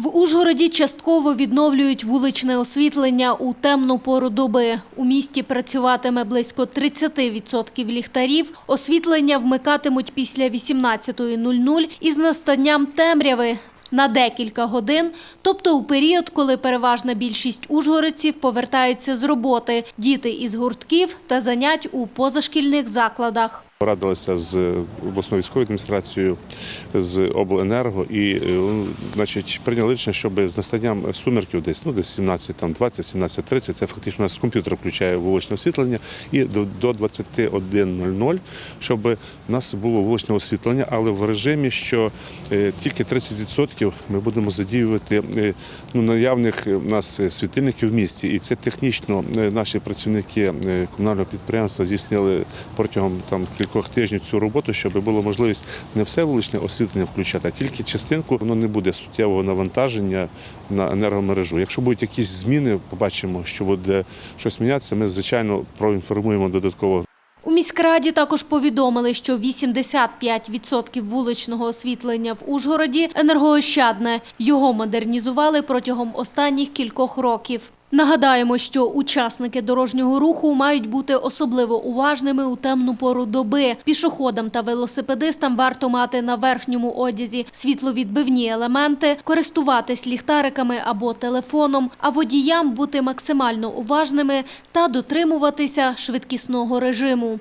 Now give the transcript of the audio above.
В Ужгороді частково відновлюють вуличне освітлення у темну пору доби. У місті працюватиме близько 30% ліхтарів. Освітлення вмикатимуть після 18.00 із настанням темряви на декілька годин, тобто у період, коли переважна більшість ужгородців повертаються з роботи, діти із гуртків та занять у позашкільних закладах. Порадилися з обласною військовою адміністрацією, з обленерго і е, значить, прийняли рішення, щоб з настанням сумерків десь ну десь 17, там 20, 17, 30, це фактично у нас комп'ютер включає вуличне освітлення, і до, до 21.00, щоб у нас було вуличне освітлення, але в режимі, що е, тільки 30% ми будемо задіювати е, ну, наявних у нас світильників в місті. І це технічно наші працівники комунального підприємства здійснили протягом там кількох тижнів цю роботу, щоб було можливість не все вуличне освітлення включати, а тільки частинку воно не буде суттєвого навантаження на енергомережу. Якщо будуть якісь зміни, побачимо, що буде щось мінятися. Ми звичайно проінформуємо додатково У міськраді також повідомили, що 85% вуличного освітлення в Ужгороді енергоощадне. Його модернізували протягом останніх кількох років. Нагадаємо, що учасники дорожнього руху мають бути особливо уважними у темну пору доби. Пішоходам та велосипедистам варто мати на верхньому одязі світловідбивні елементи, користуватись ліхтариками або телефоном, а водіям бути максимально уважними та дотримуватися швидкісного режиму.